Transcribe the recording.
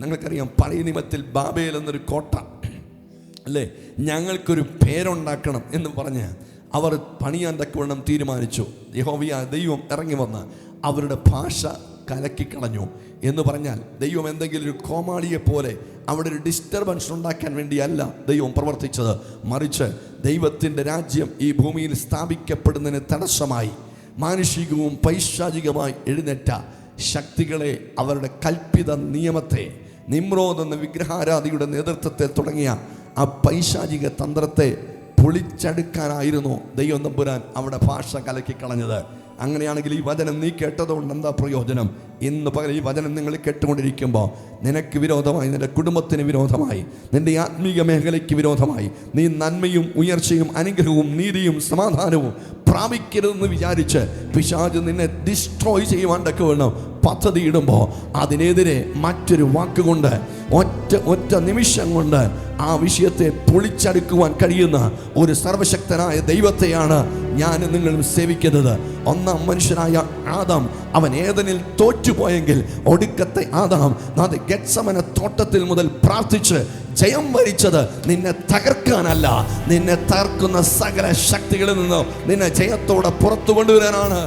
നിങ്ങൾക്കറിയാം പഴയ നിമത്തിൽ ബാബേൽ എന്നൊരു കോട്ട അല്ലേ? ഞങ്ങൾക്കൊരു പേരുണ്ടാക്കണം എന്ന് പറഞ്ഞ് അവർ പണിയാൻ തക്കവണ്ണം തീരുമാനിച്ചു. യഹോവിയ ദൈവം ഇറങ്ങി വന്ന് അവരുടെ ഭാഷ കലക്കിക്കളഞ്ഞു എന്ന് പറഞ്ഞാൽ ദൈവം എന്തെങ്കിലും ഒരു കോമാളിയെ പോലെ അവിടെ ഒരു ഡിസ്റ്റർബൻസ് ഉണ്ടാക്കാൻ വേണ്ടിയല്ല ദൈവം പ്രവർത്തിച്ചത്. മറിച്ച് ദൈവത്തിന്റെ രാജ്യം ഈ ഭൂമിയിൽ സ്ഥാപിക്കപ്പെടുന്നതിന് തടസ്സമായി മാനുഷികവും പൈശാചികമായി എഴുന്നേറ്റ ശക്തികളെ അവരുടെ കൽപ്പിത നിയമത്തെ നിമ്രോദ് എന്ന വിഗ്രഹാരാധിയുടെ നേതൃത്വത്തിൽ തുടങ്ങിയ ആ പൈശാചിക തന്ത്രത്തെ പൊളിച്ചെടുക്കാനായിരുന്നു ദൈവം തമ്പുരാൻ അവിടെ ഭാഷ കലക്കിക്കളഞ്ഞത് അങ്ങനെയാണെങ്കിൽ ഈ വചനം നീ കേട്ടതുകൊണ്ട് എന്താ പ്രയോജനം? ഇന്ന് പകരം ഈ വചനം നിങ്ങൾ കേട്ടുകൊണ്ടിരിക്കുമ്പോൾ നിനക്ക് വിരോധമായി നിന്റെ കുടുംബത്തിന് വിരോധമായി നിന്റെ ആത്മീയ മേഖലയ്ക്ക് വിരോധമായി നീ നന്മയും ഉയർച്ചയും അനുഗ്രഹവും നീതിയും സമാധാനവും പ്രാപിക്കരുതെന്ന് വിചാരിച്ച് പിശാജ് നിന്നെ ഡിസ്ട്രോയ് ചെയ്യുവാൻ തക്ക വേണം പദ്ധതി ഇടുമ്പോൾ അതിനെതിരെ മറ്റൊരു വാക്കുകൊണ്ട് ഒറ്റ ഒറ്റ നിമിഷം കൊണ്ട് ആ വിഷയത്തെ പൊളിച്ചടുക്കുവാൻ കഴിയുന്ന ഒരു സർവശക്തനായ ദൈവത്തെയാണ് ഞാൻ നിങ്ങളും സേവിക്കുന്നത്. ഒന്നാം മനുഷ്യനായ ആദാം അവൻ ഏതനിൽ തോറ്റുപോയെങ്കിൽ ഒടുക്കത്തെ ആദാം അത് ഗത്സമന തോട്ടത്തിൽ മുതൽ പ്രാർത്ഥിച്ച് ജയം വരിച്ചത് നിന്നെ തകർക്കാനല്ല നിന്നെ തകർക്കുന്ന സകല ശക്തികളിൽ നിന്നും നിന്നെ ജയത്തോടെ പുറത്തു കൊണ്ടുവരാനാണ്.